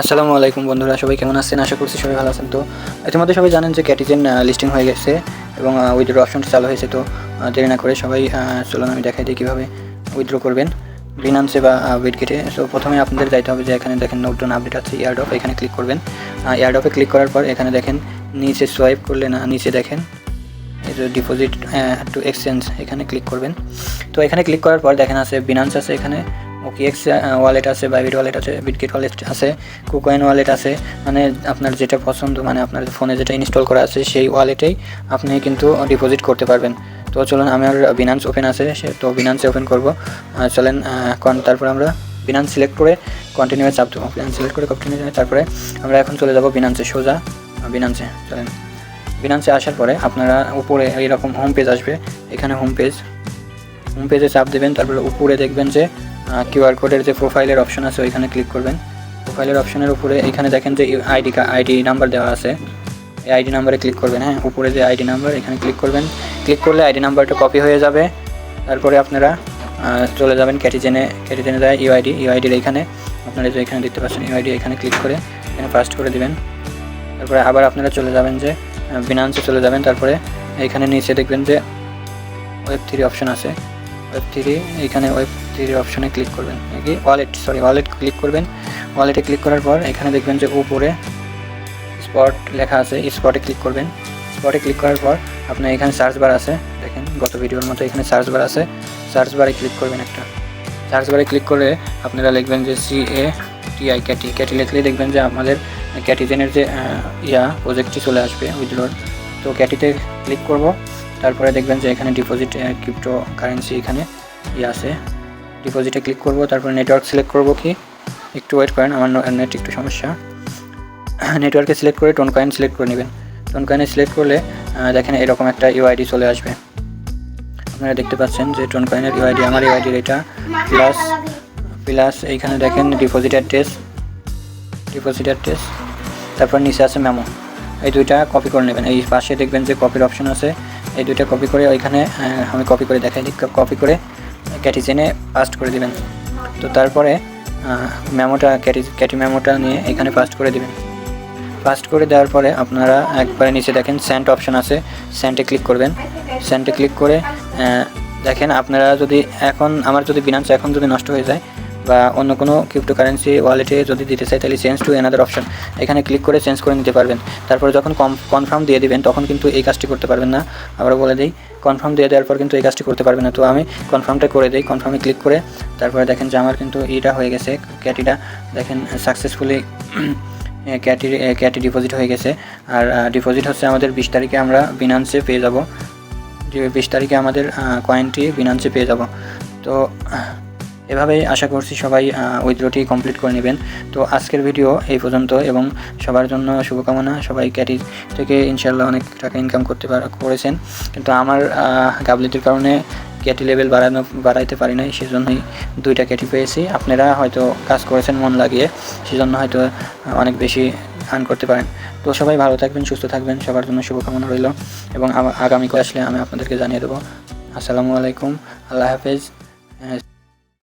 আসসালামু আলাইকুম বন্ধুরা, সবাই কেমন আছেন? আশা করছি সবাই ভালো আছেন। তো, ইতিমধ্যে সবাই জানেন যে ক্যাটিজেন লিস্টিং হয়ে গেছে এবং উইথড্র অপশনটা চালু হয়েছে। তো দেরি না করে সবাই চলুন আমি দেখাই দিই কীভাবে উইথড্র করবেন। বিনান্সে বা উইটগেটে সো প্রথমে আপনাদের যাইতে হবে যে এখানে দেখেন নতুন আপডেট আছে ইয়ারডপ এখানে ক্লিক করবেন। ইয়ারডপে ক্লিক করার পর এখানে দেখেন নিচে সোয়াইপ করলে না, নিচে দেখেন ডিপোজিট টু এক্সচেঞ্জ এখানে ক্লিক করবেন। তো, এখানে ক্লিক করার পর দেখেন আছে বিনান্স আছে এখানে। ওকিএক্স ওয়ালেট আছে বাইবিট ওয়ালেট আছে বিটগেট ওয়ালেট আছে কুকয়েন ওয়ালেট আছে মানে আপনার যেটা পছন্দ মানে আপনার ফোনে যেটা ইনস্টল করা আছে, সেই ওয়ালেটেই আপনি কিন্তু ডিপোজিট করতে পারবেন। তো চলুন আমার বিনান্স ওপেন আছে, সে তো বিনান্সে ওপেন করব। চলেন তারপর আমরা বিনান্স সিলেক্ট করে কন্টিনিউ চাপ দেবো। বিনান্স সিলেক্ট করে কন্টিনিউ তারপরে আমরা এখন চলে যাব বিনান্সে সোজা বিনান্সে চলেন। বিনান্সে আসার পরে আপনারা উপরে এইরকম হোম পেজ আসবে। এখানে হোম পেজ হোম পেজে চাপ দেবেন, তারপরে উপরে দেখবেন যে কিউআর কোডের যে প্রোফাইলের অপশন আছে, ওইখানে ক্লিক করবেন। প্রোফাইলের অপশনের উপরে এখানে দেখেন যে আইডি আইডি নাম্বার দেওয়া আছে। এই আইডি নাম্বারে ক্লিক করবেন হ্যাঁ? উপরে যে আইডি নাম্বার এখানে ক্লিক করবেন। ক্লিক করলে আইডি নাম্বারটা কপি হয়ে যাবে। তারপরে আপনারা চলে যাবেন ক্যাটিজেনে ক্যাটিজেনে যায় ইউআইডি ইউআইডির এখানে আপনারা যে এখানে দেখতে পাচ্ছেন ইউআইডি এখানে ক্লিক করে, এখানে ফার্স্ট করে দিবেন। তারপরে আবার আপনারা চলে যাবেন যে বিনান্সে চলে যাবেন। তারপরে এখানে নিচে দেখবেন যে ওয়েব থ্রি অপশন আছে। ওয়েব থ্রি এখানে ওয়েব থ্রির অপশনে ক্লিক করবেন। কি ওয়ালেট সরি ওয়ালেট ক্লিক করবেন। ওয়ালেটে ক্লিক করার পর এখানে দেখবেন যে উপরে স্পট লেখা আছে স্পটে ক্লিক করবেন। স্পটে ক্লিক করার পর আপনার এখানে সার্চ বার আছে। দেখেন, গত ভিডিওর মতো এখানে সার্চ বার আছে। সার্চ বারে ক্লিক করবেন একটা। সার্চ বারে ক্লিক করে আপনারা লিখবেন যে সি এ টিআই ক্যাটি ক্যাটি লিখলে দেখবেন যে আমাদের ক্যাটিজেনের যে ইয়া প্রজেক্টটি চলে আসবে উইথড্রোর তো ক্যাটিতে ক্লিক করব। তারপরে দেখবেন যে এখানে ডিপোজিট ক্রিপ্টো কারেন্সি এখানে ইয়ে আছে। ডিপোজিটে ক্লিক করব, তারপরে নেটওয়ার্ক সিলেক্ট করব কি? একটু ওয়েট করেন, আমার নেট একটু সমস্যা। নেটওয়ার্কে সিলেক্ট করে টোন কয়েন সিলেক্ট করে নেবেন। টোন কয়েনে সিলেক্ট করলে দেখেন এরকম একটা ইউআইডি চলে আসবে। আপনারা দেখতে পাচ্ছেন যে টোন কয়েনের ইউআইডি আমার ইউআইডির এটা প্লাস প্লাস এইখানে দেখেন ডিপোজিট অ্যাড্রেস ডিপোজিট অ্যাড্রেস তারপর নিচে আছে মেমো এই দুইটা কপি করে নেবেন। এই পাশে দেখবেন যে কপির অপশন আছে। এই দুইটা কপি করে ওইখানে আমি কপি করে দেখাই কপি করে ক্যাটিজেনে পাস্ট করে দিবেন। তো তারপরে মেমোটা ক্যাটি ক্যাটি মেমোটা নিয়ে এখানে পাস্ট করে দিবেন। পাস্ট করে দেওয়ার পরে আপনারা একবারে নিচে দেখেন সেন্ট অপশন আছে সেন্টে ক্লিক করবেন। সেন্টে ক্লিক করে দেখেন আপনারা যদি এখন, আমার যদি বিনান্স এখন যদি নষ্ট হয়ে যায় বা অন্য কোনো ক্রিপ্টোকারেন্সি ওয়ালেটে যদি দিতে চাই, তাহলে চেঞ্জ টু এনাদার অপশন এখানে ক্লিক করে চেঞ্জ করে নিতে পারবেন। তারপরে যখন কনফার্ম দিয়ে দিবেন, তখন কিন্তু এই কাজটি করতে পারবেন না। আবার বলে দিই কনফার্ম দিয়ে দেওয়ার পর কিন্তু এই কাজটি করতে পারবেন না। তো আমি কনফার্মটা করে দিই কনফার্মে ক্লিক করে তারপরে দেখেন যে আমার কিন্তু এইটা হয়ে গেছে, ক্যাটিটা। দেখেন সাকসেসফুলি ক্যাটি ক্যাটি ডিপোজিট হয়ে গেছে। আর ডিপোজিট হচ্ছে আমাদের বিশ তারিখে আমরা বিনান্সে পেয়ে যাব। যে বিশ তারিখে আমাদের কয়েনটি বিনান্সে পেয়ে যাব। তো এভাবেই আশা করছি সবাই উইথড্রটি কমপ্লিট করে নেবেন। তো আজকের ভিডিও এই পর্যন্ত এবং সবার জন্য শুভকামনা। সবাই ক্যাটি থেকে ইনশাল্লাহ অনেক টাকা ইনকাম করতে পার করেছেন। কিন্তু আমার গাফলিতির কারণে ক্যাটি লেভেল বাড়ানো বাড়াইতে পারি নাই সেজন্যই দুইটা ক্যাটি পেয়েছি। আপনারা হয়তো কাজ করেছেন মন লাগিয়ে সেজন্য হয়তো অনেক বেশি আর্ন করতে পারেন। তো সবাই ভালো থাকবেন সুস্থ থাকবেন সবার জন্য শুভকামনা রইল এবং আগামী আসলে আমি আপনাদেরকে জানিয়ে দেবো। আসসালামু আলাইকুম আল্লাহ হাফেজ আহ,